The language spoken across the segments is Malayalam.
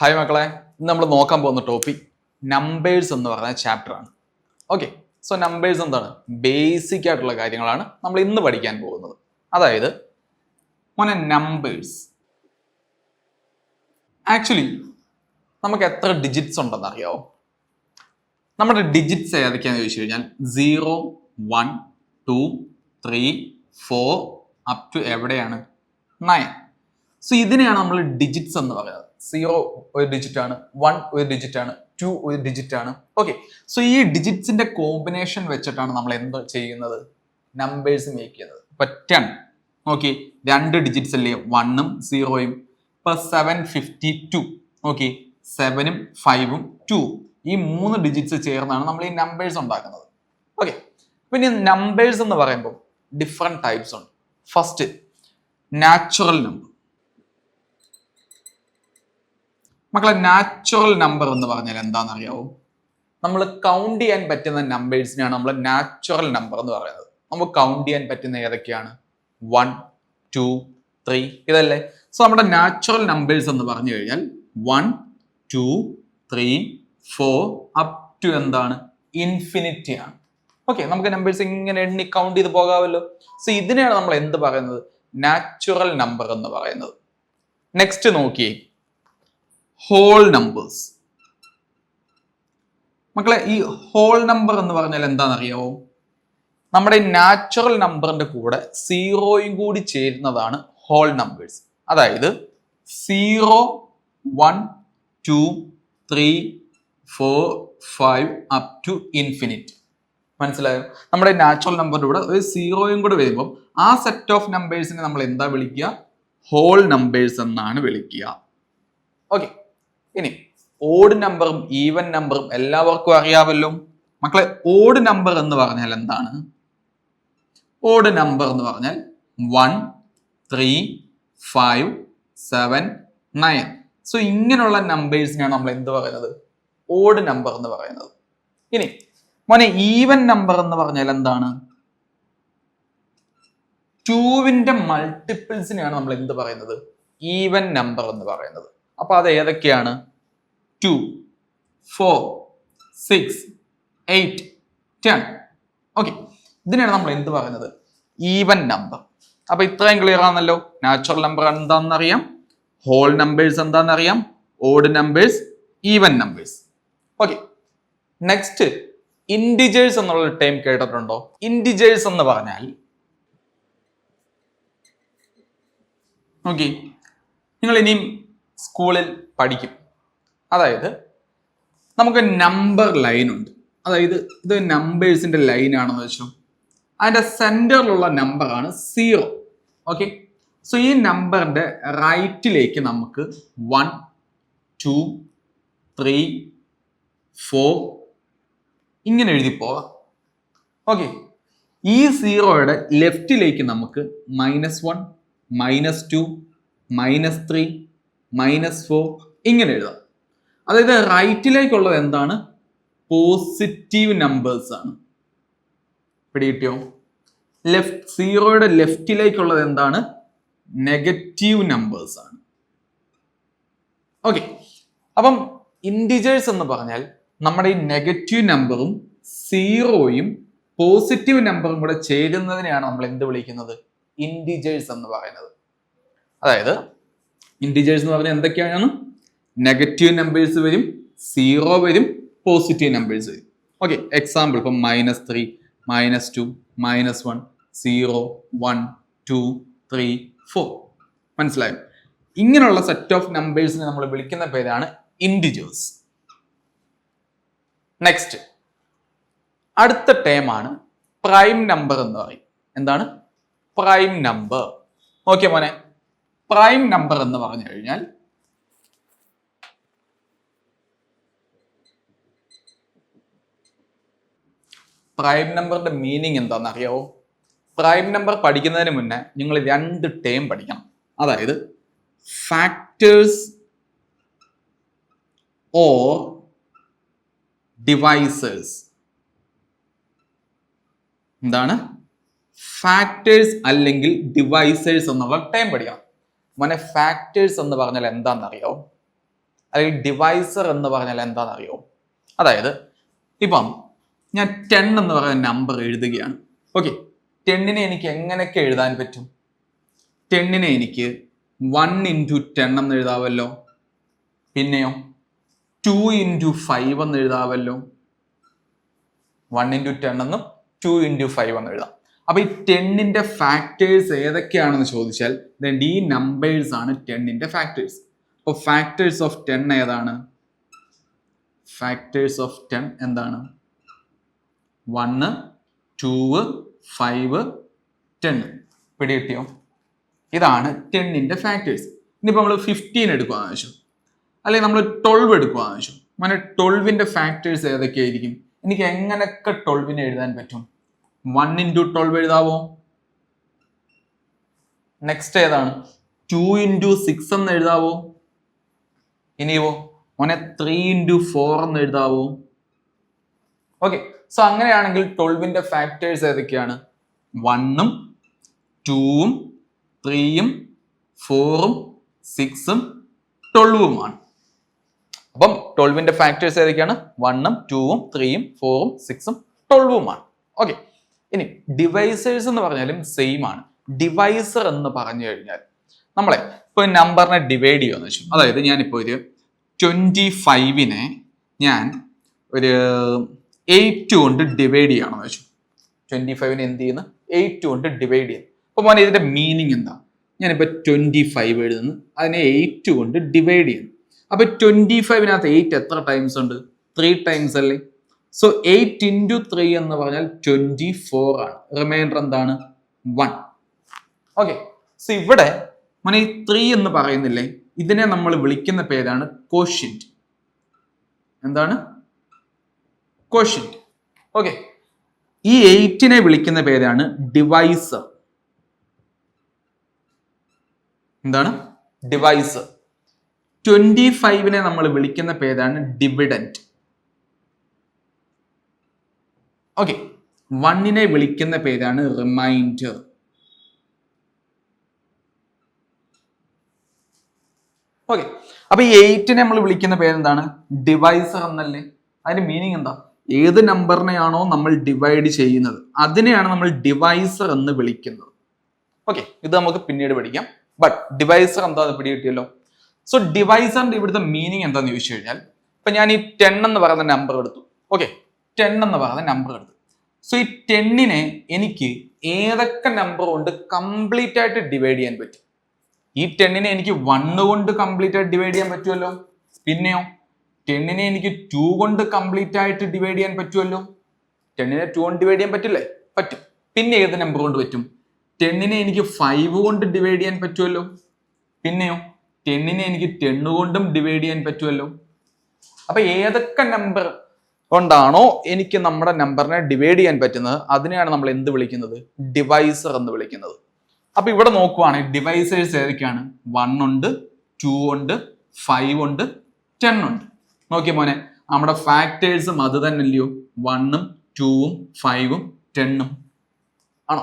ഹായ് മക്കളെ. ഇന്ന് നമ്മൾ നോക്കാൻ പോകുന്ന ടോപ്പിക് നമ്പേഴ്സ് എന്ന് പറയുന്ന ചാപ്റ്റർ ആണ്. ഓക്കെ സോ നമ്പേഴ്സ് എന്താണ്? ബേസിക് ആയിട്ടുള്ള കാര്യങ്ങളാണ് നമ്മൾ ഇന്ന് പഠിക്കാൻ പോകുന്നത്. അതായത് മോനെ നമ്പേഴ്സ് ആക്ച്വലി നമുക്ക് എത്ര ഡിജിറ്റ്സ് ഉണ്ടെന്ന് അറിയാവോ? നമ്മുടെ ഡിജിറ്റ്സ് ഏതൊക്കെയാണെന്ന് ചോദിച്ചു കഴിഞ്ഞാൽ zero one two three four up to എവിടെയാണ്? നയൻ സോ ഇതിനെയാണ് നമ്മൾ ഡിജിറ്റ്സ് എന്ന് പറയുന്നത്. സീറോ ഒരു ഡിജിറ്റ് ആണ് വൺ ഒരു ഡിജിറ്റ് ആണ് ടു ഒരു ഡിജിറ്റ് ആണ്. ഓക്കെ സോ ഈ ഡിജിറ്റ്സിന്റെ കോമ്പിനേഷൻ വെച്ചിട്ടാണ് നമ്മൾ എന്ത് ചെയ്യുന്നത്? നമ്പേഴ്സ് മേക്ക് ചെയ്യുന്നത്. ഇപ്പൊ ടെൻ ഓക്കെ രണ്ട് ഡിജിറ്റ്സ് അല്ലേ? വണ്ണും സീറോയും ഇപ്പൊ സെവൻ ഫിഫ്റ്റി ടു ഓക്കെ സെവനും ഫൈവും ടു ഈ മൂന്ന് ഡിജിറ്റ്സ് ചേർന്നാണ് നമ്മൾ ഈ നമ്പേഴ്സ് ഉണ്ടാക്കുന്നത്. ഓക്കെ പിന്നെ നമ്പേഴ്സ് എന്ന് പറയുമ്പോൾ ഡിഫറെന്റ് ടൈപ്സ് ഉണ്ട്. ഫസ്റ്റ് നാച്ചുറൽ നമ്പർ മക്കളെ നാച്ചുറൽ നമ്പർ എന്ന് പറഞ്ഞാൽ എന്താണെന്ന് അറിയാവോ നമ്മൾ കൗണ്ട് ചെയ്യാൻ പറ്റുന്ന നമ്പേഴ്സിനെയാണ് നമ്മൾ നാച്ചുറൽ നമ്പർ എന്ന് പറയുന്നത്. നമുക്ക് കൗണ്ട് ചെയ്യാൻ പറ്റുന്ന ഏതൊക്കെയാണ്? വൺ ടു ത്രീ ഇതല്ലേ? സോ നമ്മുടെ നാച്ചുറൽ നമ്പേഴ്സ് എന്ന് പറഞ്ഞു കഴിഞ്ഞാൽ one two three four up to എന്താണ്? ഇൻഫിനിറ്റി ആണ്. ഓക്കെ നമുക്ക് നമ്പേഴ്സ് ഇങ്ങനെ എണ്ണി കൗണ്ട് ചെയ്ത് പോകാമല്ലോ. സോ ഇതിനെയാണ് നമ്മൾ എന്ത് പറയുന്നത്? നാച്ചുറൽ നമ്പർ എന്ന് പറയുന്നത്. നെക്സ്റ്റ് നോക്കിയേ. ഹോൾ നമ്പേഴ്സ് മക്കളെ ഈ ഹോൾ നമ്പർ എന്ന് പറഞ്ഞാൽ എന്താണെന്നറിയാവോ? നമ്മുടെ നാച്ചുറൽ നമ്പറിന്റെ കൂടെ സീറോയും കൂടി ചേരുന്നതാണ് ഹോൾ നമ്പേഴ്സ് അതായത് zero one two three four five up to infinite മനസ്സിലായോ? നമ്മുടെ നാച്ചുറൽ നമ്പറിന്റെ കൂടെ ഒരു സീറോയും കൂടെ വരുമ്പോൾ ആ സെറ്റ് ഓഫ് നമ്പേഴ്സിനെ നമ്മൾ എന്താ വിളിക്കുക? ഹോൾ നമ്പേഴ്സ് എന്നാണ് വിളിക്കുക. ഓക്കെ ഇനി ഓഡ് നമ്പറും ഈവൻ നമ്പറും എല്ലാവർക്കും അറിയാമല്ലോ. മക്കളെ ഓഡ് നമ്പർ എന്ന് പറഞ്ഞാൽ എന്താണ്? ഓഡ് നമ്പർ എന്ന് പറഞ്ഞാൽ one three five seven nine so ഇങ്ങനെയുള്ള നമ്പേഴ്സിനാണ് നമ്മൾ എന്ത് പറയുന്നത്? ഓഡ് നമ്പർ എന്ന് പറയുന്നത്. ഇനി മോനെ ഈവൻ നമ്പർ എന്ന് പറഞ്ഞാൽ എന്താണ്? ടൂവിന്റെ മൾട്ടിപ്പിൾസിനെയാണ് നമ്മൾ എന്ത് പറയുന്നത്? ഈവൻ നമ്പർ എന്ന് പറയുന്നത്. അപ്പൊ അത് ഏതൊക്കെയാണ്? Two four six eight ten okay ഇതിനാണ് നമ്മൾ എന്ത് പറയുന്നത്? ഈവൻ നമ്പർ അപ്പൊ ഇത്രയും ക്ലിയർ ആണല്ലോ. നാച്ചുറൽ നമ്പർ എന്താണെന്ന് അറിയാം ഹോൾ നമ്പേഴ്സ് എന്താണെന്ന് അറിയാം odd numbers even numbers okay next integers എന്നുള്ള ടൈം കേട്ടിട്ടുണ്ടോ? ഇൻഡിജേഴ്സ് എന്ന് പറഞ്ഞാൽ നോക്കി. നിങ്ങൾ ഇനിയും സ്കൂളിൽ പഠിക്കും. അതായത് നമുക്ക് നമ്പർ ലൈൻ ഉണ്ട്. അതായത് ഇത് നമ്പേഴ്സിന്റെ ലൈൻ ആണെന്ന് വെച്ചു. അതിന്റെ സെന്ററിലുള്ള ആണ് സീറോ ഓക്കെ സോ ഈ നമ്പറിന്റെ റൈറ്റിലേക്ക് നമുക്ക് വൺ ടു ത്രീ ഫോർ ഇങ്ങനെ എഴുതി പോവാം. ഓക്കെ ഈ സീറോയുടെ ലെഫ്റ്റിലേക്ക് നമുക്ക് minus one minus two minus three minus four ഇങ്ങനെ എഴുതാം. അതായത് റൈറ്റിലേക്കുള്ളത് എന്താണ്? പോസിറ്റീവ് നമ്പേഴ്സ് ആണ്. പിടികിട്ടിയോ ലെഫ്റ്റ് സീറോയുടെ ലെഫ്റ്റിലേക്കുള്ളത് എന്താണ്? നെഗറ്റീവ് നമ്പേഴ്സ് ആണ്. ഓക്കെ അപ്പം ഇൻഡിജേഴ്സ് എന്ന് പറഞ്ഞാൽ നമ്മുടെ ഈ നെഗറ്റീവ് നമ്പറും സീറോയും പോസിറ്റീവ് നമ്പറും കൂടെ ചേരുന്നതിനെയാണ് നമ്മൾ എന്ത് വിളിക്കുന്നത്? ഇൻഡിജേഴ്സ് എന്ന് പറയുന്നത്. അതായത് ഇൻഡിജേഴ്സ് എന്ന് പറഞ്ഞാൽ എന്തൊക്കെയാണ്? നെഗറ്റീവ് നമ്പേഴ്സ് വരും സീറോ വരും പോസിറ്റീവ് നമ്പേഴ്സ് വരും. ഓക്കെ എക്സാമ്പിൾ ഇപ്പം minus three minus two minus one zero one two three four മനസ്സിലായോ? ഇങ്ങനെയുള്ള സെറ്റ് ഓഫ് നമ്പേഴ്സിനെ നമ്മൾ വിളിക്കുന്ന പേരാണ് ഇൻഡിജേഴ്സ് നെക്സ്റ്റ് അടുത്ത ടേമാണ് പ്രൈം നമ്പർ എന്ന് പറയും. എന്താണ്? പ്രൈം നമ്പർ ഓക്കെ മോനെ. പ്രൈം നമ്പർ എന്ന് പറഞ്ഞു കഴിഞ്ഞാൽ പ്രൈം നമ്പറിന്റെ മീനിങ് എന്താണെന്ന് അറിയാവോ പ്രൈം നമ്പർ പഠിക്കുന്നതിന് മുന്നേ നിങ്ങൾ രണ്ട് ടേം പഠിക്കണം. അതായത് ഫാക്ടേഴ്സ് ഓർ ഡിവൈസേഴ്സ് എന്താണ്? ഫാക്ടേഴ്സ് അല്ലെങ്കിൽ ഡിവൈസേഴ്സ് എന്നുള്ള ടേം പഠിക്കണം. മോനെ ഫാക്ടേഴ്സ് എന്ന് പറഞ്ഞാൽ എന്താണെന്നറിയോ? അല്ലെങ്കിൽ ഡിവൈസർ എന്ന് പറഞ്ഞാൽ എന്താണെന്നറിയോ? അതായത് ഇപ്പം ഞാൻ ടെൻ എന്ന് പറയുന്ന നമ്പർ എഴുതുകയാണ്. ഓക്കെ ടെന്നിനെ എനിക്ക് എങ്ങനെയൊക്കെ എഴുതാൻ പറ്റും? ടെന്നിനെ എനിക്ക് വൺ ഇന്റു ടെൻ എന്ന് എഴുതാവല്ലോ. പിന്നെയോ? ടു ഇന്റു ഫൈവ് എന്ന് എഴുതാവല്ലോ. വൺ ഇന്റു ടെൻ എന്നും ടു ഇന്റു ഫൈവ് എന്ന് എഴുതാം. അപ്പൊ ഈ ടെന്നിന്റെ ഫാക്ടേഴ്സ് ഏതൊക്കെയാണെന്ന് ചോദിച്ചാൽ ഈ നമ്പേഴ്സ് ആണ് ടെന്നിന്റെ ഫാക്ടേഴ്സ് അപ്പോൾ ഫാക്ടേഴ്സ് ഓഫ് ടെൻ ഏതാണ്? ഫാക്ടേഴ്സ് ഓഫ് ടെൻ എന്താണ്? വണ്ണ് ടൂവ് ഫൈവ് ടെൻ പിടികിട്ടിയോ? ഇതാണ് ടെന്നിന്റെ ഫാക്ടേഴ്സ് ഇനിയിപ്പോൾ നമ്മൾ ഫിഫ്റ്റീൻ എടുക്കുക ആവശ്യം. അല്ലെങ്കിൽ നമ്മൾ ട്വൽവ് എടുക്കുക ആവശ്യം. അങ്ങനെ ട്വൽവിന്റെ ഫാക്ടേഴ്സ് ഏതൊക്കെയായിരിക്കും? എനിക്ക് എങ്ങനെയൊക്കെ ട്വൽവിനെ എഴുതാൻ പറ്റും? വൺ ഇന്റു ട്വൽവ് എഴുതാവോ? നെക്സ്റ്റ് ഏതാണ്? ടു ഇന്റു സിക്സ് എന്ന് എഴുതാവോ? ഇനിയോ? മോനെ ത്രീ ഇന്റു ഫോർ എന്ന് എഴുതാവോ? ഓക്കെ സോ അങ്ങനെയാണെങ്കിൽ ട്വൽവിന്റെ ഫാക്ടേഴ്സ് ഏതൊക്കെയാണ്? വണ്ണും ടൂവും ത്രീയും ഫോറും സിക്സും ട്വൽവുമാണ് അപ്പം ട്വൽവിന്റെ ഫാക്ടേഴ്സ് ഏതൊക്കെയാണ്? വണ്ണും ടൂവും ത്രീയും ഫോറും സിക്സും ട്വൽവുമാണ് ഓക്കെ ഇനി ഡിവൈസേഴ്സ് എന്ന് പറഞ്ഞാലും സെയിം ആണ്. ഡിവൈസർ എന്ന് പറഞ്ഞു കഴിഞ്ഞാൽ നമ്മളെ ഇപ്പോൾ നമ്പറിനെ ഡിവൈഡ് ചെയ്യുമെന്ന് വെച്ചു. അതായത് ഞാനിപ്പോൾ ഒരു ട്വന്റി ഫൈവിനെ ഞാൻ ഒരു എയ്റ്റ് കൊണ്ട് ഡിവൈഡ് ചെയ്യണമെന്ന് വെച്ചു. ട്വന്റി ഫൈവിനെ എന്ത് ചെയ്യുന്നു? എയ്റ്റ് കൊണ്ട് ഡിവൈഡ് ചെയ്യുന്നു. അപ്പോൾ മോനെ ഇതിന്റെ മീനിങ് എന്താ? ഞാനിപ്പോൾ ട്വന്റി ഫൈവ് എഴുതുന്നു അതിനെ എയ്റ്റ് കൊണ്ട് ഡിവൈഡ് ചെയ്യുന്നു. അപ്പോൾ ട്വന്റി ഫൈവിനകത്ത് എയ്റ്റ് എത്ര ടൈംസ് ഉണ്ട്? ത്രീ ടൈംസ് അല്ലേ? സോ എയ്റ്റ് ഇന്റു ത്രീ എന്ന് പറഞ്ഞാൽ ട്വന്റി ഫോർ ആണ്. റിമൈൻഡർ എന്താണ്? വൺ ഓക്കെ സോ ഇവിടെ മോനെ ത്രീ എന്ന് പറയുന്നില്ലേ? ഇതിനെ നമ്മൾ വിളിക്കുന്ന പേരാണ് കോഷ്യന്റ് എന്താണ്? കോഷ്യന്റ് ഓക്കെ ഈ എയ്റ്റിനെ വിളിക്കുന്ന പേരാണ് ഡിവൈസർ എന്താണ്? ഡിവൈസർ ട്വന്റി ഫൈവിനെ നമ്മൾ വിളിക്കുന്ന പേരാണ് ഡിവിഡന്റ് ഓക്കെ വണ്ണിനെ വിളിക്കുന്ന പേരാണ് റിമൈൻഡർ ഓക്കെ അപ്പൊ ഈ എയ്റ്റിനെ നമ്മൾ വിളിക്കുന്ന പേരെന്താണ്? ഡിവൈസർ എന്നല്ലേ? അതിന്റെ മീനിങ് എന്താ? ഏത് നമ്പറിനെയാണോ നമ്മൾ ഡിവൈഡ് ചെയ്യുന്നത്. അതിനെയാണ് നമ്മൾ ഡിവൈസർ എന്ന് വിളിക്കുന്നത്. ഓക്കെ ഇത് നമുക്ക് പിന്നീട് പഠിക്കാം. ബട്ട് ഡിവൈസർ എന്താ? പിടി പിടികിട്ടിയല്ലോ സോ ഡിവൈസറിന്റെ ഇവിടുത്തെ മീനിങ് എന്താന്ന് ചോദിച്ചു കഴിഞ്ഞാൽ ഇപ്പൊ ഞാൻ ഈ ടെൻ എന്ന് പറയുന്ന നമ്പർ എടുത്തു. ഓക്കെ ടെൻ എന്ന് പറയുന്ന നമ്പർ എടുത്തു. സോ ഈ ടെന്നിനെ എനിക്ക് ഏതൊക്കെ നമ്പർ കൊണ്ട് കംപ്ലീറ്റ് ആയിട്ട് ഡിവൈഡ് ചെയ്യാൻ പറ്റും? ഈ ടെന്നിനെ എനിക്ക് വണ്ണ് കൊണ്ട് കംപ്ലീറ്റ് ആയിട്ട് ഡിവൈഡ് ചെയ്യാൻ പറ്റുമല്ലോ? പിന്നെയോ ടെന്നിനെ എനിക്ക് ടു കൊണ്ട് കംപ്ലീറ്റ് ആയിട്ട് ഡിവൈഡ് ചെയ്യാൻ പറ്റുമല്ലോ? ടെന്നിനെ ടു കൊണ്ട് ഡിവൈഡ് ചെയ്യാൻ പറ്റില്ലേ? പറ്റും. പിന്നെ ഏത് നമ്പർ കൊണ്ട് പറ്റും? ടെന്നിനെ എനിക്ക് ഫൈവ് കൊണ്ട് ഡിവൈഡ് ചെയ്യാൻ പറ്റുമല്ലോ? പിന്നെയോ ടെന്നിനെ എനിക്ക് ടെണ്ണ് കൊണ്ടും ഡിവൈഡ് ചെയ്യാൻ പറ്റുമല്ലോ? അപ്പൊ ഏതൊക്കെ നമ്പർ കൊണ്ടാണോ എനിക്ക് നമ്മുടെ നമ്പറിനെ ഡിവൈഡ് ചെയ്യാൻ പറ്റുന്നത്? അതിനെയാണ് നമ്മൾ എന്ത് വിളിക്കുന്നത്? ഡിവൈസർ എന്ന് വിളിക്കുന്നത്. അപ്പൊ ഇവിടെ നോക്കുവാണെങ്കിൽ ഡിവൈസേഴ്സ് ഏതൊക്കെയാണ്? വൺ ഉണ്ട് ടു ഉണ്ട് ഫൈവ് ഉണ്ട് ടെൻ ഉണ്ട്. നോക്കിയ മോനെ നമ്മുടെ ഫാക്ടേഴ്സും അത് തന്നെ അല്ലയോ? വണ്ണും ടൂവും ഫൈവും ടെണ്ണും ആണോ?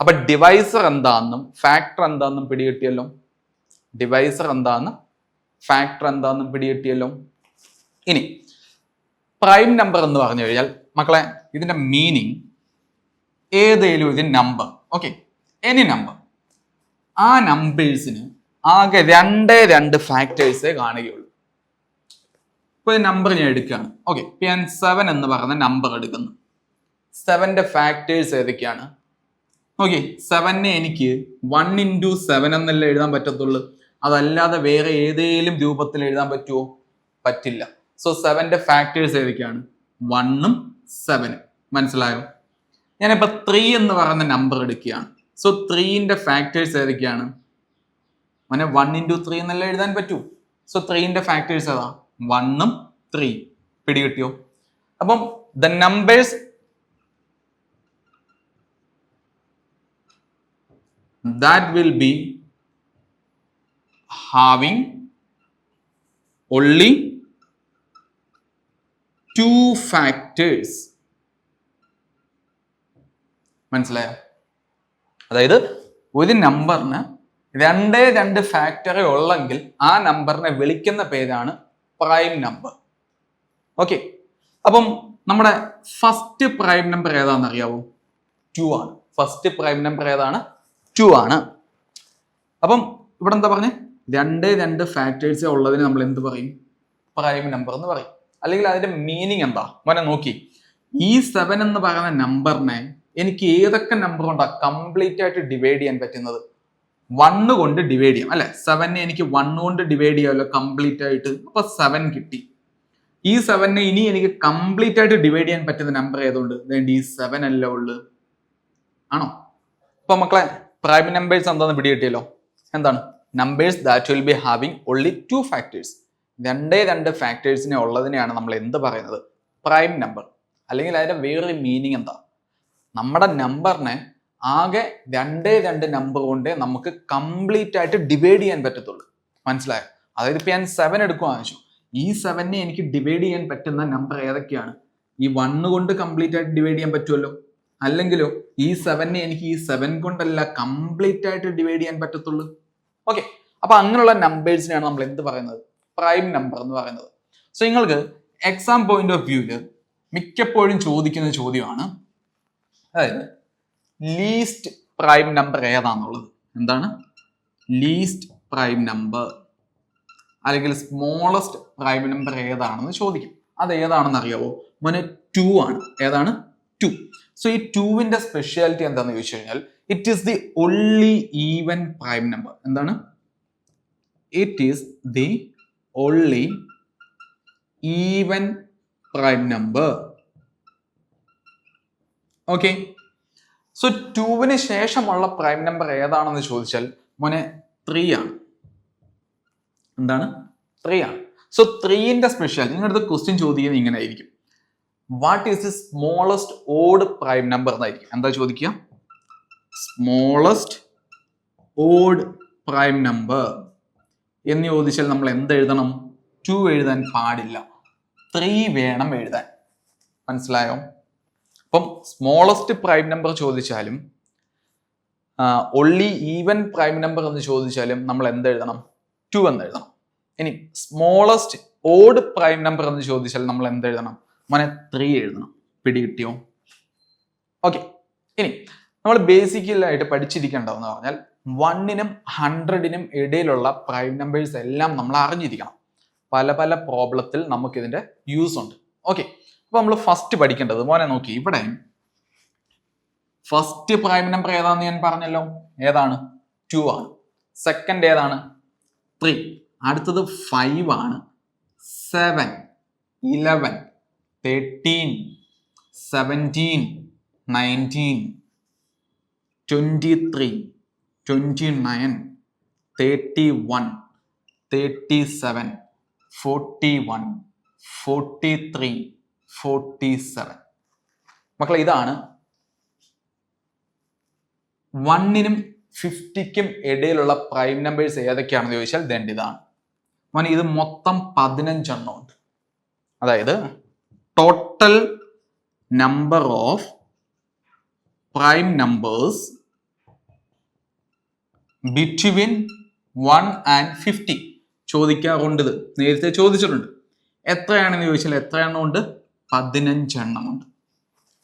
അപ്പൊ ഡിവൈസർ എന്താണെന്നും ഫാക്ടർ എന്താണെന്നും പിടികിട്ടിയല്ലോ? ഡിവൈസർ എന്താണെന്നും ഫാക്ടർ എന്താണെന്നും പിടികിട്ടിയല്ലോ? ഇനി പ്രൈം നമ്പർ എന്ന് പറഞ്ഞു കഴിഞ്ഞാൽ മക്കളെ ഇതിന്റെ മീനിങ് ഏതേലും ഒരു നമ്പർ ഓക്കെ എനി നമ്പർ ആ നമ്പേഴ്സിന് ആകെ രണ്ട് രണ്ട് ഫാക്ടേഴ്സേ കാണുകയുള്ളൂ. ഇപ്പൊ നമ്പർ ഞാൻ എടുക്കുകയാണ്. ഓക്കെ പി ഞാൻ സെവൻ എന്ന് പറയുന്ന നമ്പർ എടുക്കുന്നു. സെവന്റെ ഫാക്ടേഴ്സ് ഏതൊക്കെയാണ്? ഓക്കെ സെവനെ എനിക്ക് വൺ ഇന്റു സെവൻ എന്നല്ലേ എഴുതാൻ പറ്റത്തുള്ളൂ. അതല്ലാതെ വേറെ ഏതേലും രൂപത്തിൽ എഴുതാൻ പറ്റുമോ പറ്റില്ല. സോ സെവന്റെ ഫാക്ടേഴ്സ് ഏതൊക്കെയാണ്? വണ്ണും സെവനും മനസ്സിലായോ? ഞാനിപ്പോ ത്രീ എന്ന് പറയുന്ന നമ്പർ എടുക്കുകയാണ്. സോ ത്രീന്റെ ഫാക്ടേഴ്സ് ഏതൊക്കെയാണ്? അങ്ങനെ വൺ ഇന്റു ത്രീ എന്നല്ല എഴുതാൻ പറ്റൂ? സോ ത്രീന്റെ ഫാക്ടേഴ്സ് ഏതാ? വണ്ണും ത്രീ പിടികിട്ടിയോ? അപ്പം the numbers that will be having only two factors മനസ്സിലായോ? അതായത് ഒരു നമ്പറിന് രണ്ടേ രണ്ട് ഫാക്ടറി ഉള്ളെങ്കിൽ ആ നമ്പറിനെ വിളിക്കുന്ന പേരാണ് പ്രൈം നമ്പർ ഓക്കെ അപ്പം നമ്മുടെ ഫസ്റ്റ് പ്രൈം നമ്പർ ഏതാണെന്ന് അറിയാവോ ടു ആണ്. ഫസ്റ്റ് പ്രൈം നമ്പർ ഏതാണ്? ടു ആണ്. അപ്പം ഇവിടെ എന്താ പറഞ്ഞേ? രണ്ട് രണ്ട് ഫാക്ടേഴ്സ് ഉള്ളതിന് നമ്മൾ എന്ത് പറയും? പ്രൈം നമ്പർ എന്ന് പറയും. അല്ലെങ്കിൽ അതിന്റെ മീനിങ് എന്താ? മോനെ നോക്കി. ഈ സെവൻ എന്ന് പറയുന്ന നമ്പറിനെ എനിക്ക് ഏതൊക്കെ നമ്പർ കൊണ്ടാ കംപ്ലീറ്റ് ആയിട്ട് ഡിവൈഡ് ചെയ്യാൻ പറ്റുന്നത്? വണ്ണ് കൊണ്ട് ഡിവൈഡ് ചെയ്യാം. അല്ലെ? സെവനെ എനിക്ക് വണ്ണ് കൊണ്ട് ഡിവൈഡ് ചെയ്യാമല്ലോ കംപ്ലീറ്റ് ആയിട്ട്. അപ്പൊ സെവൻ കിട്ടി. ഈ സെവനെ ഇനി എനിക്ക് കംപ്ലീറ്റ് ആയിട്ട് ഡിവൈഡ് ചെയ്യാൻ പറ്റുന്ന നമ്പർ ഏതുകൊണ്ട് വേണ്ടി ഈ സെവൻ അല്ല ഉള്ളു. ആണോ? അപ്പൊ മക്കളെ പ്രൈം നമ്പേഴ്സ് എന്താന്ന് പിടികിട്ടിയല്ലോ? എന്താണ്? Numbers that will be having only two factors രണ്ടേ രണ്ട് ഫാക്ടേഴ്സിനെ ഉള്ളതിനെയാണ് നമ്മൾ എന്ത് പറയുന്നത്? പ്രൈം നമ്പർ അല്ലെങ്കിൽ അതിന്റെ വേറൊരു മീനിങ് എന്താ? നമ്മുടെ നമ്പറിനെ ആകെ രണ്ടേ രണ്ട് നമ്പർ കൊണ്ടേ നമുക്ക് കംപ്ലീറ്റ് ആയിട്ട് ഡിവൈഡ് ചെയ്യാൻ പറ്റത്തുള്ളൂ. മനസ്സിലായോ? അതായത് ഇപ്പം ഞാൻ സെവൻ എടുക്കുവാന്ന് വെച്ചു ഈ സെവനെ എനിക്ക് ഡിവൈഡ് ചെയ്യാൻ പറ്റുന്ന നമ്പർ ഏതൊക്കെയാണ്? ഈ വണ്ണ് കൊണ്ട് കംപ്ലീറ്റ് ആയിട്ട് ഡിവൈഡ് ചെയ്യാൻ പറ്റുമല്ലോ അല്ലെങ്കിലോ ഈ സെവനെ എനിക്ക് ഈ സെവൻ കൊണ്ടല്ല കംപ്ലീറ്റ് ആയിട്ട് ഡിവൈഡ് ചെയ്യാൻ പറ്റത്തുള്ളൂ? ഓക്കെ അപ്പൊ അങ്ങനെയുള്ള നമ്പേഴ്സിനെയാണ് നമ്മൾ എന്ത് പറയുന്നത്? പ്രൈം നമ്പർ എന്ന് പറയുന്നത്. സോ നിങ്ങൾക്ക് എക്സാം പോയിന്റ് ഓഫ് വ്യൂവിൽ മിക്കപ്പോഴും ചോദിക്കുന്ന ചോദ്യമാണ് അതായത് ലീസ്റ്റ് പ്രൈം നമ്പർ ഏതാന്നുള്ളത്. എന്താണ്? ലീസ്റ്റ് പ്രൈം നമ്പർ അല്ലെങ്കിൽ സ്മോളസ്റ്റ് പ്രൈം നമ്പർ ഏതാണെന്ന് ചോദിക്കും. അത് ഏതാണെന്ന് അറിയാവോ? മോനെ ടു ആണ്. ഏതാണ്? ടു സോ ഈ ടുവിന്റെ സ്പെഷ്യാലിറ്റി എന്താണെന്ന് ചോദിച്ചു കഴിഞ്ഞാൽ it is the only even prime number എന്താണ്? It is the only even prime number okay so ടുവിന് ശേഷമുള്ള പ്രൈം നമ്പർ ഏതാണെന്ന് ചോദിച്ചാൽ മോനെ ത്രീ ആണ്. എന്താണ്? ത്രീ ആണ്. സോ ത്രീന്റെ സ്പെഷ്യൽ നിങ്ങളുടെ ക്വസ്റ്റ്യൻ ചോദിക്കുന്നത് ഇങ്ങനെ ആയിരിക്കും what is the smallest odd prime number എന്നായിരിക്കും. എന്താ ചോദിക്കുക? സ്മോളസ്റ്റ് ഓഡ് പ്രൈം നമ്പർ എന്ന് ചോദിച്ചാൽ നമ്മൾ എന്ത് എഴുതണം? ടു എഴുതാൻ പാടില്ല. ത്രീ വേണം എഴുതാൻ. മനസ്സിലായോ? അപ്പം സ്മോളസ്റ്റ് പ്രൈം നമ്പർ ചോദിച്ചാലും ഒള്ളി ഈവൻ പ്രൈം നമ്പർ എന്ന് ചോദിച്ചാലും നമ്മൾ എന്ത് എഴുതണം? ടു എന്ന് എഴുതണം. ഇനി സ്മോളസ്റ്റ് ഓഡ് പ്രൈം നമ്പർ എന്ന് ചോദിച്ചാൽ നമ്മൾ എന്ത് എഴുതണം? മോനെ ത്രീ എഴുതണം. പിടി കിട്ടിയോ ഓക്കെ ഇനി നമ്മൾ ബേസിക്കലായിട്ട് പഠിച്ചിരിക്കേണ്ടതെന്ന് പറഞ്ഞാൽ വണ്ണിനും ഹൺഡ്രഡിനും ഇടയിലുള്ള പ്രൈം നമ്പേഴ്സ് എല്ലാം നമ്മൾ അറിഞ്ഞിരിക്കണം. പല പല പ്രോബ്ലത്തിൽ നമുക്കിതിന്റെ യൂസ് ഉണ്ട്. ഓക്കെ അപ്പൊ നമ്മൾ ഫസ്റ്റ് പഠിക്കേണ്ടത് മോനെ നോക്കി ഇവിടെ ഫസ്റ്റ് പ്രൈം നമ്പർ ഏതാന്ന് ഞാൻ പറഞ്ഞല്ലോ? ഏതാണ്? ടു ആണ്. സെക്കൻഡ് ഏതാണ്? ത്രീ അടുത്തത് ഫൈവ് ആണ്. Seven eleven thirteen seventeen nineteen twenty three twenty nine thirty one thirty seven forty one forty three forty seven മക്കളെ ഇതാണ് വണ്ണിനും ഫിഫ്റ്റിക്കും ഇടയിലുള്ള പ്രൈം നമ്പേഴ്സ് ഏതൊക്കെയാണെന്ന് ചോദിച്ചാൽ ദണ്ട് ഇതാണ്. മോനെ ഇത് മൊത്തം പതിനഞ്ചെണ്ണം ഉണ്ട്. അതായത് total number of prime numbers between one and fifty ചോദിക്കാറുണ്ട്. ഇത് നേരത്തെ ചോദിച്ചിട്ടുണ്ട്. എത്രയാണെന്ന് ചോദിച്ചാൽ എത്ര എണ്ണം ഉണ്ട്? പതിനഞ്ചെണ്ണം ഉണ്ട്.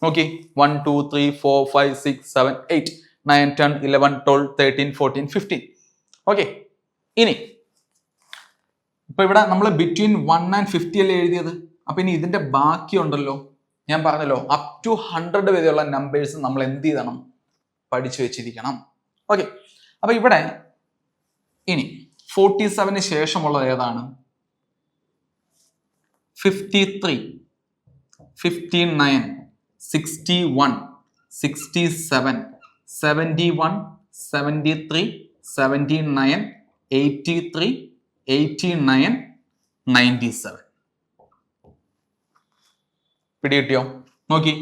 Okay one two three four five six seven eight nine ten eleven twelve thirteen fourteen fifteen okay ഇനി ഇപ്പൊ ഇവിടെ നമ്മൾ ബിറ്റ്വീൻ വൺ ആൻഡ് ഫിഫ്റ്റി അല്ലേ എഴുതിയത്? അപ്പൊ ഇനി ഇതിന്റെ ബാക്കി ഉണ്ടല്ലോ. ഞാൻ പറഞ്ഞല്ലോ അപ് ടു ഹൺഡ്രഡ് വരെയുള്ള നമ്പേഴ്സ് നമ്മൾ എന്ത് ചെയ്യണം പഠിച്ചു വെച്ചിരിക്കണം. ഓക്കെ അപ്പൊ ഇവിടെ ഇനി ഫോർട്ടി സെവന് ശേഷമുള്ളത് ഏതാണ്? Fifty three fifty nine sixty one sixty seven seventy one seventy three seventy nine eighty three eighty nine ninety seven പിടികിട്ടിയോ? നോക്കി.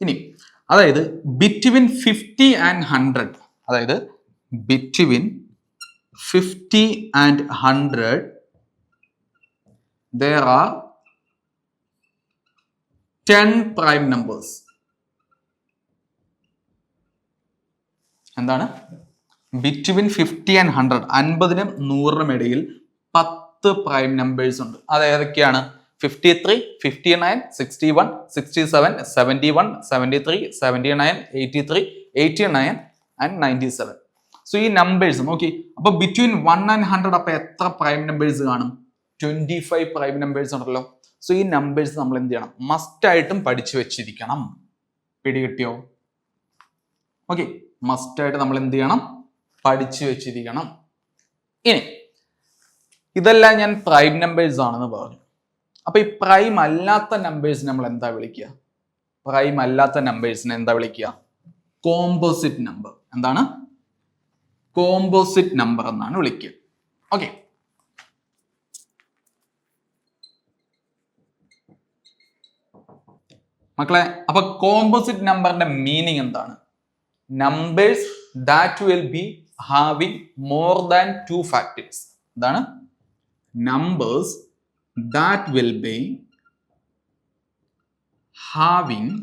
ഇനി അതായത് ബിറ്റ്വീൻ ഫിഫ്റ്റി ആൻഡ് ഹൺഡ്രഡ് അതായത് between fifty and hundred. There are 10 prime numbers. എന്താണ്? Between fifty and hundred. അൻപതിനും നൂറിനും ഇടയിൽ പത്ത് പ്രൈം നമ്പേഴ്സ് ഉണ്ട്. അത് ഏതൊക്കെയാണ്? Fifty three fifty nine sixty one sixty seven seventy one seventy three seventy nine eighty three eighty nine and ninety seven so ഈ നമ്പേഴ്സ് നോക്കി. അപ്പൊ ബിറ്റ്വീൻ വൺ ആൻഡ് ഹൺഡ്രഡ് അപ്പൊ എത്ര പ്രൈം നമ്പേഴ്സ് കാണും? ട്വന്റി ഫൈവ് പ്രൈം നമ്പേഴ്സ് ഉണ്ടല്ലോ. സോ ഈ നമ്പേഴ്സ് നമ്മൾ എന്ത് ചെയ്യണം? മസ്റ്റ് ആയിട്ടും പഠിച്ചു വെച്ചിരിക്കണം. പിടികിട്ടിയോ ഓക്കെ മസ്റ്റ് ആയിട്ട് നമ്മൾ എന്ത് ചെയ്യണം? പഠിച്ചു വെച്ചിരിക്കണം. ഇനി ഇതെല്ലാം ഞാൻ പ്രൈം നമ്പേഴ്സ് ആണെന്ന് പറഞ്ഞു. അപ്പൊ ഈ പ്രൈം അല്ലാത്ത നമ്പേഴ്സ് നമ്മൾ എന്താ വിളിക്കുക? പ്രൈം അല്ലാത്ത നമ്പേഴ്സിനെ എന്താ വിളിക്കുക? കോമ്പോസിറ്റ് നമ്പർ എന്താണ്? കോമ്പോസിറ്റ് നമ്പർ എന്നാണ് വിളിക്കുക. ഓക്കെ മക്കളെ അപ്പൊ കോമ്പോസിറ്റ് നമ്പറിന്റെ മീനിങ് എന്താണ്? Numbers that will be having more than two factors എന്താണ് numbers that will be having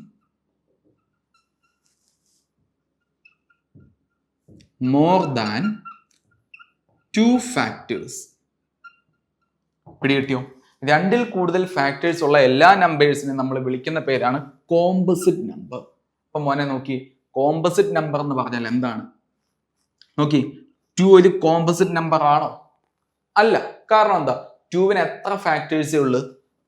more than two factors പിടികിട്ടിയോ? രണ്ടിൽ കൂടുതൽ ഫാക്ടേഴ്സ് ഉള്ള എല്ലാ നമ്പേഴ്സിനെയും നമ്മൾ വിളിക്കുന്ന പേരാണ് കോമ്പസിറ്റ് നമ്പർ അപ്പൊ മോനെ നോക്കി. കോമ്പസിറ്റ് നമ്പർ എന്ന് പറഞ്ഞാൽ എന്താണ്? നോക്കി. ടു ഒരു കോമ്പസിറ്റ് നമ്പർ ആണോ? അല്ല. കാരണം എന്താ? ടുവിന് എത്ര ഫാക്ടേഴ്സേ ഉള്ളു?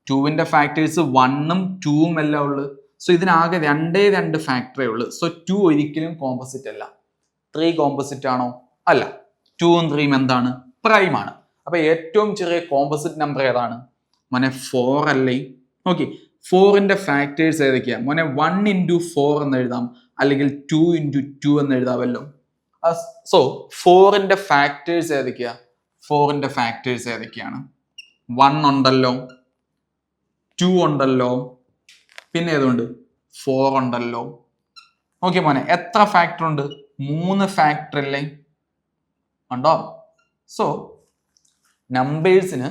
ടുവിന്റെ ഫാക്ടേഴ്സ് വണ്ണും ടൂവും എല്ലാം ഉള്ളു. സോ ഇതിനാകെ രണ്ടേ രണ്ട് ഫാക്ടറേ ഉള്ളു. സോ ടു ഒരിക്കലും കോമ്പസിറ്റ് അല്ല. ത്രീ കോമ്പസിറ്റ് ആണോ? അല്ല. ടൂവും ത്രീയും എന്താണ്? പ്രൈം ആണ്. അപ്പൊ ഏറ്റവും ചെറിയ കോമ്പസിറ്റ് നമ്പർ ഏതാണ്? മോനെ ഫോർ അല്ലേ? ഓക്കെ ഫോറിന്റെ ഫാക്ടേഴ്സ് ഏതൊക്കെയാ? മോനെ വൺ ഇന്റു ഫോർ എന്ന് എഴുതാം. അല്ലെങ്കിൽ ടു ഇന്റു ടു എന്ന് എഴുതാമല്ലോ. സോ ഫോറിന്റെ ഫാക്ടേഴ്സ് ഏതൊക്കെയാ? ഫോറിന്റെ ഫാക്ടേഴ്സ് ഏതൊക്കെയാണ്? വൺ ഉണ്ടല്ലോ. ടു ഉണ്ടല്ലോ. പിന്നെ ഏതുണ്ട്? ഫോർ ഉണ്ടല്ലോ. ഓക്കെ മോനെ എത്ര ഫാക്ടർ ഉണ്ട്? മൂന്ന് ഫാക്ടർ അല്ലേ? ഉണ്ടോ? സോ നമ്പേഴ്സിന്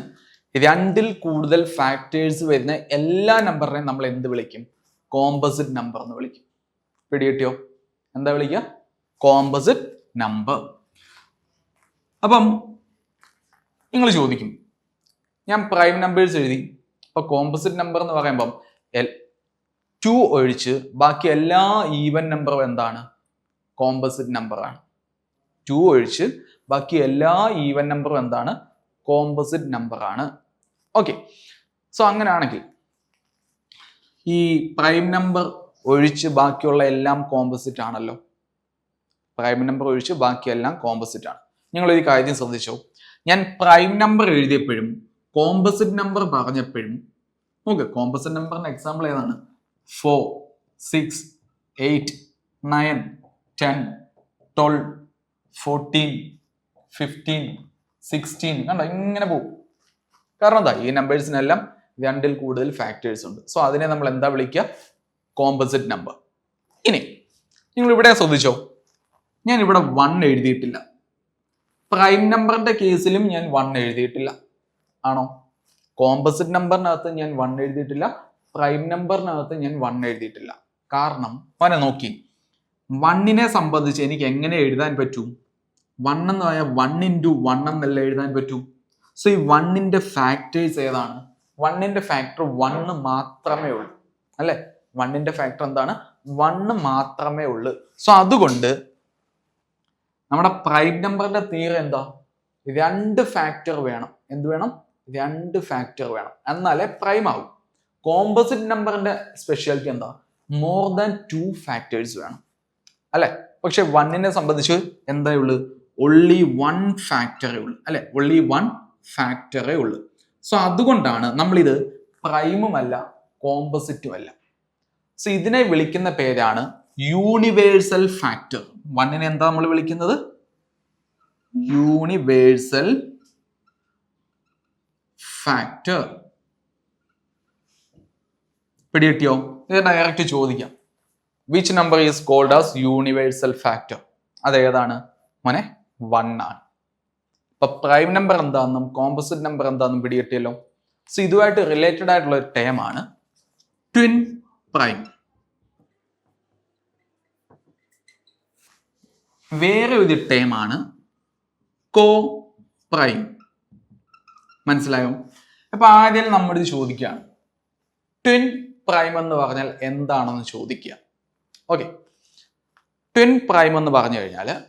രണ്ടിൽ കൂടുതൽ ഫാക്ടേഴ്സ് വരുന്ന എല്ലാ നമ്പറിനെയും നമ്മൾ എന്ത് വിളിക്കും? കോമ്പസിറ്റ് നമ്പർ എന്ന് വിളിക്കും. പിടികിട്ടിയോ? എന്താ വിളിക്കുക? കോമ്പസിറ്റ് നമ്പർ അപ്പം നിങ്ങൾ ചോദിക്കും. ഞാൻ പ്രൈം നമ്പേഴ്സ് എഴുതി. അപ്പൊ കോമ്പസിറ്റ് നമ്പർ എന്ന് പറയുമ്പം ടു ഒഴിച്ച് ബാക്കി എല്ലാ ഈവൻ നമ്പറും എന്താണ്? കോമ്പസിറ്റ് നമ്പറാണ് ടു ഒഴിച്ച് ബാക്കി എല്ലാ ഈവൻ നമ്പറും എന്താണ്? കോമ്പസിറ്റ് നമ്പറാണ് ഓക്കെ സോ അങ്ങനെയാണെങ്കിൽ ഈ പ്രൈം നമ്പർ ഒഴിച്ച് ബാക്കിയുള്ള എല്ലാം കോമ്പസിറ്റ് ആണല്ലോ. പ്രൈം നമ്പർ ഒഴിച്ച് ബാക്കിയെല്ലാം കോമ്പസിറ്റ് ആണ്. നിങ്ങൾ ഒരു കാര്യം ശ്രദ്ധിച്ചോ? ഞാൻ പ്രൈം നമ്പർ എഴുതിയപ്പോഴും കോമ്പസിറ്റ് നമ്പർ പറഞ്ഞപ്പോഴും നോക്ക് കോമ്പസിറ്റ് നമ്പറിന്റെ എക്സാമ്പിൾ ഏതാണ്? Four six eight nine ten twelve fourteen fifteen sixteen കണ്ടോ? ഇങ്ങനെ പോകും കാരണം എന്താ? ഈ നമ്പേഴ്സിനെല്ലാം രണ്ടിൽ കൂടുതൽ ഫാക്ടേഴ്സ് ഉണ്ട്. സോ അതിനെ നമ്മൾ എന്താ വിളിക്കുക കോമ്പസിറ്റ് നമ്പർ ഇനി നിങ്ങൾ ഇവിടെ ശ്രദ്ധിച്ചോ? ഞാൻ ഇവിടെ വൺ എഴുതിയിട്ടില്ല. പ്രൈം നമ്പറിന്റെ കേസിലും ഞാൻ വൺ എഴുതിയിട്ടില്ല. ആണോ? കോമ്പസിറ്റ് നമ്പറിനകത്ത് ഞാൻ വൺ എഴുതിയിട്ടില്ല. പ്രൈം നമ്പറിനകത്ത് ഞാൻ വൺ എഴുതിയിട്ടില്ല. കാരണം അവനെ നോക്കി. വണ്ണിനെ സംബന്ധിച്ച് എനിക്ക് എങ്ങനെ എഴുതാൻ പറ്റും? വൺ എന്ന് പറഞ്ഞാൽ വൺ ഇന്റു വൺ എന്നല്ല എഴുതാൻ പറ്റും? സോ ഈ വണ്ണിന്റെ ഫാക്ടേഴ്സ് ഏതാണ്? വണ്ണിന്റെ ഫാക്ടർ വണ്ണ് മാത്രമേ ഉള്ളൂ. അല്ലെ? വണ്ണിന്റെ ഫാക്ടർ എന്താണ്? വണ്ണ് മാത്രമേ ഉള്ളൂ. സോ അതുകൊണ്ട് നമ്മുടെ പ്രൈം നമ്പറിന്റെ തീരെ എന്താ? രണ്ട് ഫാക്ടർ വേണം. എന്ത് വേണം? രണ്ട് ഫാക്ടർ വേണം. എന്നാലേ പ്രൈം ആവും. കോമ്പസിറ്റ് നമ്പറിന്റെ സ്പെഷ്യാലിറ്റി എന്താ? മോർ ദാൻ ടു ഫാക്ടേഴ്സ് വേണം. അല്ലെ? പക്ഷെ വണ്ണിനെ സംബന്ധിച്ച് എന്താ ഉള്ളു? ഒള്ളി വൺ ഫാക്ടറേ ഉള്ളു. അല്ലെ? ഒള്ളി വൺ ഫാക്ടറേ ഉള്ളു. സോ അതുകൊണ്ടാണ് നമ്മളിത് പ്രൈമുമല്ല കോമ്പസിറ്റും അല്ല സോ ഇതിനെ വിളിക്കുന്ന പേരാണ് യൂണിവേഴ്സൽ ഫാക്ടർ വണ്ണിനെ എന്താ നമ്മൾ വിളിക്കുന്നത്? യൂണിവേഴ്സൽ ഫാക്ടർ പിടികിട്ടിയോ? ഇത് ഡയറക്റ്റ് ചോദിക്കാം. Which number is called as universal factor അതേതാണ്? മോനെ വൺ ആണ്. ഇപ്പൊ പ്രൈം നമ്പർ എന്താണെന്നും കോമ്പസിറ്റ് നമ്പർ എന്താണെന്നും പിടികിട്ടിയല്ലോ. സോ ഇതുമായിട്ട് റിലേറ്റഡ് ആയിട്ടുള്ള ഒരു ടേം ആണ് ട്വിൻ പ്രൈം വേറെ ഒരു ടേം ആണ് കോ പ്രൈം മനസ്സിലായോ? അപ്പൊ ആദ്യം നമ്മൾ ഇത് ചോദിക്കുകയാണ്. ട്വിൻ പ്രൈം എന്ന് പറഞ്ഞാൽ എന്താണെന്ന് ചോദിക്കുക. ഓക്കെ ട്വിൻ പ്രൈം എന്ന് പറഞ്ഞു കഴിഞ്ഞാൽ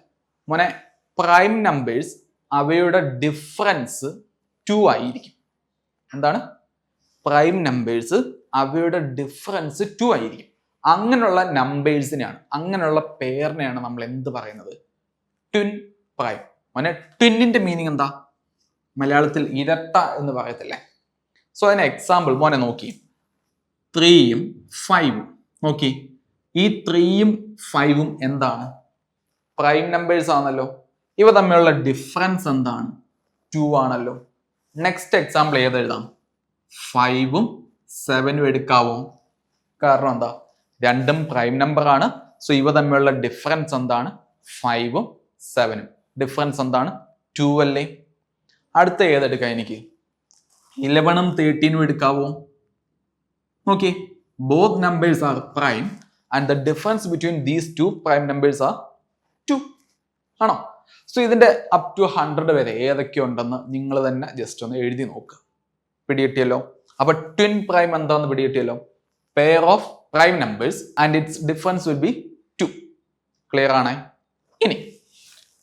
മോനെ പ്രൈം നമ്പേഴ്സ് അവയുടെ ഡിഫറൻസ് ടു ആയിരിക്കും. എന്താണ്? പ്രൈം നമ്പേഴ്സ് അവയുടെ ഡിഫറൻസ് ടു ആയിരിക്കും. അങ്ങനെയുള്ള നമ്പേഴ്സിനെയാണ് അങ്ങനെയുള്ള പേരിനെയാണ് നമ്മൾ എന്ത് പറയുന്നത്? ട്വിൻ പ്രൈം മോനെ ട്വിന്നിന്റെ മീനിങ് എന്താ? മലയാളത്തിൽ ഇരട്ട എന്ന് പറയത്തില്ലേ? സോ അതിന് എക്സാമ്പിൾ മോനെ നോക്കി. ത്രീയും ഫൈവും നോക്കി. ഈ ത്രീയും ഫൈവും എന്താണ്? പ്രൈം നമ്പേഴ്സ് ആണല്ലോ. ഇവ തമ്മിലുള്ള ഡിഫറൻസ് എന്താണ്? ടു ആണല്ലോ. നെക്സ്റ്റ് എക്സാമ്പിൾ ഏത് ഏതെഴുതാം ഫൈവും സെവനും എടുക്കാവോ? കാരണം എന്താ? രണ്ടും പ്രൈം നമ്പർ ആണ്. സോ ഇവ തമ്മിലുള്ള ഡിഫറൻസ് എന്താണ്? ഫൈവും സെവനും ഡിഫറൻസ് എന്താണ്? ടു അല്ലേ? അടുത്ത ഏതെടുക്കാം എനിക്ക്? ഇലവനും തേർട്ടീനും എടുക്കാവോ? നോക്കി both numbers are prime and the difference between these two prime numbers are two ആണോ? സോ ഇതിന്റെ അപ് ടു ഹൺഡ്രഡ് വരെ ഏതൊക്കെ ഉണ്ടെന്ന് നിങ്ങൾ തന്നെ ജസ്റ്റ് ഒന്ന് എഴുതി നോക്കുക പിടികിട്ടിയല്ലോ? അപ്പൊ ട്വിൻ പ്രൈം എന്താന്ന് പിടികിട്ടിയല്ലോ? Pair of prime numbers and its difference will be two clear ആണേ? ഇനി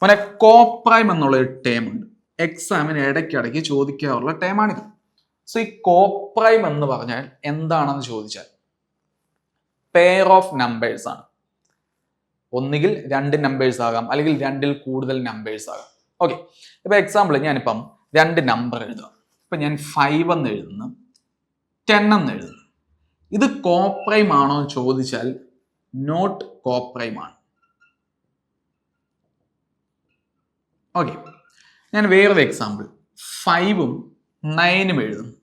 മോനെ കോ പ്രൈം എന്നുള്ള ഒരു ടേം ഉണ്ട്. എക്സാമിന് ഇടയ്ക്കിടയ്ക്ക് ചോദിക്കാറുള്ള ടേമാണിത് സോ ഈ കോ പ്രൈം എന്ന് പറഞ്ഞാൽ എന്താണെന്ന് ചോദിച്ചാൽ പെയർ ഓഫ് നമ്പേഴ്സ് ആണ്. ഒന്നുകിൽ രണ്ട് നമ്പേഴ്സ് ആകാം അല്ലെങ്കിൽ രണ്ടിൽ കൂടുതൽ നമ്പേഴ്സ് ആകാം. ഓക്കെ ഇപ്പൊ എക്സാമ്പിൾ ഞാനിപ്പം രണ്ട് നമ്പർ എഴുതാം. ഇപ്പൊ ഞാൻ ഫൈവ് എന്ന് എഴുതുന്നു ടെൻ എന്ന് എഴുതുന്നു. ഇത് കോപ്രൈം ആണോ എന്ന് ചോദിച്ചാൽ നോട്ട് കോപ്രൈം ആണ്. ഓക്കെ ഞാൻ വേറൊരു എക്സാമ്പിൾ ഫൈവും നയനും എഴുതും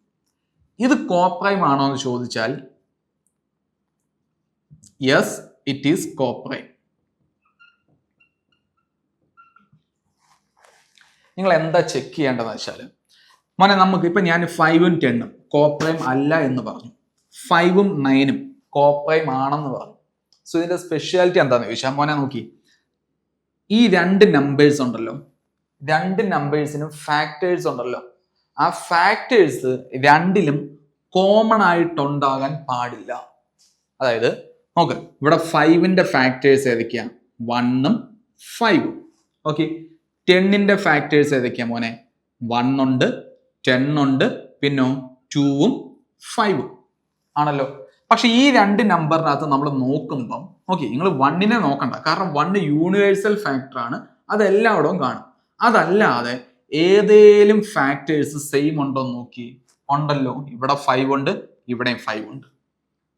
ഇത് കോപ്രൈം ആണോ എന്ന് ചോദിച്ചാൽ യെസ് ഇറ്റ് ഈസ് കോപ്രൈം നിങ്ങൾ എന്താ ചെക്ക് ചെയ്യേണ്ടതെന്ന് വെച്ചാൽ മോനെ നമുക്ക് ഇപ്പം ഞാൻ ഫൈവും ടെണ്ണും കോപ്രൈം അല്ല എന്ന് പറഞ്ഞു. ഫൈവും നയനും കോപ്രൈം ആണെന്ന് പറഞ്ഞു. സോ ഇതിന്റെ സ്പെഷ്യാലിറ്റി എന്താണെന്ന് ചോദിച്ചാൽ മോനെ നോക്കി. ഈ രണ്ട് നമ്പേഴ്സ് ഉണ്ടല്ലോ രണ്ട് നമ്പേഴ്സിനും ഫാക്ടേഴ്സ് ഉണ്ടല്ലോ. ആ ഫാക്ടേഴ്സ് രണ്ടിലും കോമൺ ആയിട്ടുണ്ടാകാൻ പാടില്ല. അതായത് നോക്ക് ഇവിടെ ഫൈവിന്റെ ഫാക്ടേഴ്സ് ഏതൊക്കെയാ? വണ്ണും ഫൈവും ഓക്കെ ടെന്നിന്റെ ഫാക്ടേഴ്സ് ഏതൊക്കെയാ മോനെ? ടെൻ ഉണ്ട് പിന്നോ ടൂവും ഫൈവും ആണല്ലോ? പക്ഷെ ഈ രണ്ട് നമ്പറിനകത്ത് നമ്മൾ നോക്കുമ്പം ഓക്കെ നിങ്ങൾ വണ്ണിനെ നോക്കണ്ട. കാരണം വണ്ണ് യൂണിവേഴ്സൽ ഫാക്ടർ ആണ്. അതെല്ലായിടവും കാണും. അതല്ലാതെ ഏതേലും ഫാക്ടേഴ്സ് സെയിം ഉണ്ടോ നോക്കി. ഉണ്ടല്ലോ. ഇവിടെ ഫൈവ് ഉണ്ട് ഇവിടെയും ഫൈവ് ഉണ്ട്.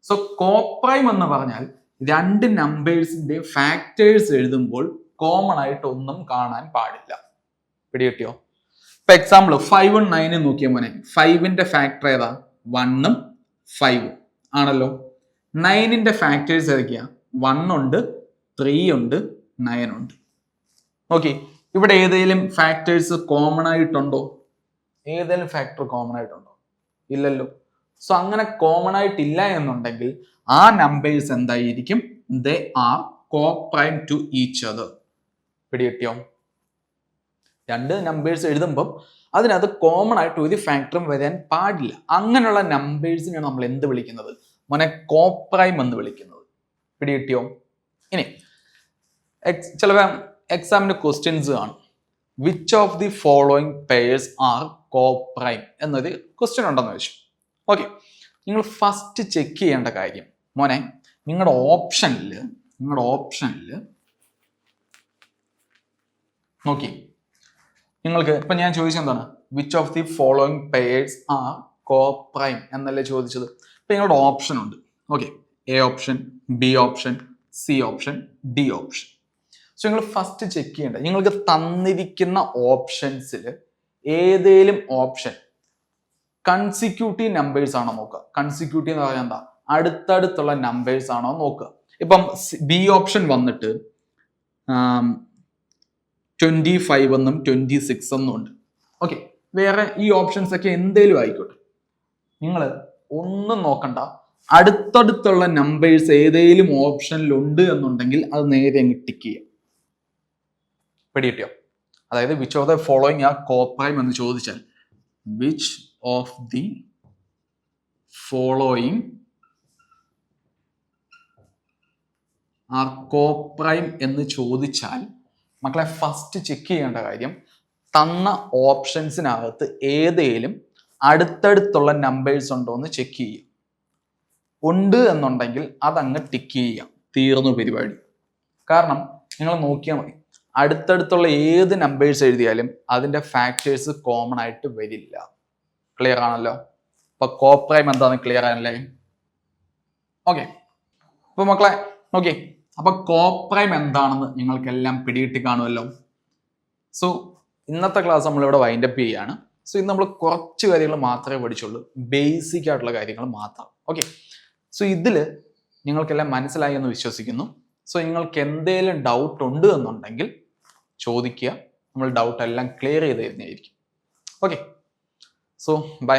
സോ കോപ്രൈം എന്ന് പറഞ്ഞാൽ രണ്ട് നമ്പേഴ്സിന്റെ ഫാക്ടേഴ്സ് എഴുതുമ്പോൾ കോമൺ ആയിട്ട് ഒന്നും കാണാൻ പാടില്ല. പിടി കിട്ടിയോ ഇപ്പൊ എക്സാമ്പിൾ ഫൈവ് നയനും നോക്കിയ മോനെ. ഫൈവിന്റെ ഫാക്ടർ ഏതാ? വണ്ണും ഫൈവും ആണല്ലോ? നയനിന്റെ ഫാക്ടേഴ്സ് ഏതൊക്കെയാ? വൺ ഉണ്ട് ത്രീ ഉണ്ട് നയൻ ഉണ്ട്. ഓക്കെ ഇവിടെ ഏതെങ്കിലും ഫാക്ടേഴ്സ് കോമൺ ആയിട്ടുണ്ടോ? ഏതെങ്കിലും ഫാക്ടർ കോമൺ ആയിട്ടുണ്ടോ? ഇല്ലല്ലോ. സോ അങ്ങനെ കോമൺ ആയിട്ടില്ല എന്നുണ്ടെങ്കിൽ ആ നമ്പേഴ്സ് എന്തായിരിക്കും? They are coprime to each other പിടികിട്ടിയോ? രണ്ട് നമ്പേഴ്സ് എഴുതുമ്പം അതിനകത്ത് കോമൺ ആയിട്ട് ഒരു ഫാക്ടറും വരാൻ പാടില്ല. അങ്ങനെയുള്ള നമ്പേഴ്സിനെയാണ് നമ്മൾ എന്ത് വിളിക്കുന്നത്? മോനെ കോപ്രൈം എന്ന് വിളിക്കുന്നത്. പിടികിട്ടിയോ? ഇനി എക്സ് ചില എക്സാമിന് ക്വസ്റ്റ്യൻസ് കാണും. Which of the following pairs are coprime എന്നൊരു ക്വസ്റ്റ്യൻ ഉണ്ടെന്ന് വെച്ചു ഓക്കെ നിങ്ങൾ ഫസ്റ്റ് ചെക്ക് ചെയ്യേണ്ട കാര്യം മോനെ നിങ്ങളുടെ ഓപ്ഷനിൽ നിങ്ങളുടെ ഓപ്ഷനിൽ നോക്കി. നിങ്ങൾക്ക് ഇപ്പൊ ഞാൻ ചോദിച്ചത് എന്താണ്? Which of the following pairs are coprime എന്നല്ലേ ചോദിച്ചത്? ഇപ്പൊ നിങ്ങളുടെ ഓപ്ഷൻ ഉണ്ട്. Okay A option B option C option D option so നിങ്ങൾ ഫസ്റ്റ് ചെക്ക് ചെയ്യേണ്ടത് നിങ്ങൾക്ക് തന്നിരിക്കുന്ന ഓപ്ഷൻസിൽ ഏതേലും ഓപ്ഷൻ കൺസിക്യൂട്ടീവ് നമ്പേഴ്സ് ആണോ നോക്കുക. കൺസിക്യൂട്ടീവ് എന്ന് പറഞ്ഞാൽ എന്താ? അടുത്തടുത്തുള്ള നമ്പേഴ്സ് ആണോ നോക്കുക. ഇപ്പം ബി ഓപ്ഷൻ വന്നിട്ട് ട്വന്റി ഫൈവ് എന്നും ട്വന്റി സിക്സ് എന്നും ഉണ്ട്. ഓക്കെ വേറെ ഈ ഓപ്ഷൻസ് ഒക്കെ എന്തേലും ആയിക്കോട്ടെ. നിങ്ങൾ ഒന്നും നോക്കണ്ട. അടുത്തടുത്തുള്ള നമ്പേഴ്സ് ഏതേലും ഓപ്ഷനിൽ ഉണ്ട് എന്നുണ്ടെങ്കിൽ അത് നേരെ അങ്ങ് ടിക്ക് ചെയ്യാം പിടികിട്ടിയോ അതായത് വിച്ച് ഓഫ് ദ ഫോളോയിങ് ആ കോപ്രൈം എന്ന് ചോദിച്ചാൽ which of the following are coprime എന്ന് ചോദിച്ചാൽ മക്കളെ ഫസ്റ്റ് ചെക്ക് ചെയ്യേണ്ട കാര്യം തന്ന ഓപ്ഷൻസിനകത്ത് ഏതേലും അടുത്തടുത്തുള്ള നമ്പേഴ്സ് ഉണ്ടോ എന്ന് ചെക്ക് ചെയ്യുക. ഉണ്ട് എന്നുണ്ടെങ്കിൽ അതങ്ങ് ടിക്ക് ചെയ്യാം തീർന്നു പരിപാടി. കാരണം നിങ്ങൾ നോക്കിയാൽ മതി. അടുത്തടുത്തുള്ള ഏത് നമ്പേഴ്സ് എഴുതിയാലും അതിന്റെ ഫാക്ടേഴ്സ് കോമൺ ആയിട്ട് വരില്ല. ക്ലിയർ ആണല്ലോ. അപ്പൊ കോപ്രൈം എന്താണെന്ന് ക്ലിയർ ആണല്ലേ ഓക്കെ അപ്പൊ മക്കളെ ഓക്കെ അപ്പൊ കോപ്രൈം എന്താണെന്ന് നിങ്ങൾക്കെല്ലാം പിടികിട്ടി കാണുമല്ലോ. സോ ഇന്നത്തെ ക്ലാസ് നമ്മളിവിടെ വൈൻഡപ്പ് ചെയ്യാണ്. സോ ഇന്ന് നമ്മൾ കുറച്ച് കാര്യങ്ങൾ മാത്രമേ പഠിച്ചുള്ളൂ. ബേസിക് ആയിട്ടുള്ള കാര്യങ്ങൾ മാത്രം. ഓക്കെ സോ ഇതിൽ നിങ്ങൾക്കെല്ലാം മനസ്സിലായി എന്ന് വിശ്വസിക്കുന്നു. സോ നിങ്ങൾക്ക് എന്തെങ്കിലും ഡൗട്ട് ഉണ്ട് എന്നുണ്ടെങ്കിൽ ചോദിക്കുക. നമ്മൾ ഡൗട്ട് എല്ലാം ക്ലിയർ ചെയ്ത് തരുന്നതായിരിക്കും ഓക്കെ സോ ബൈ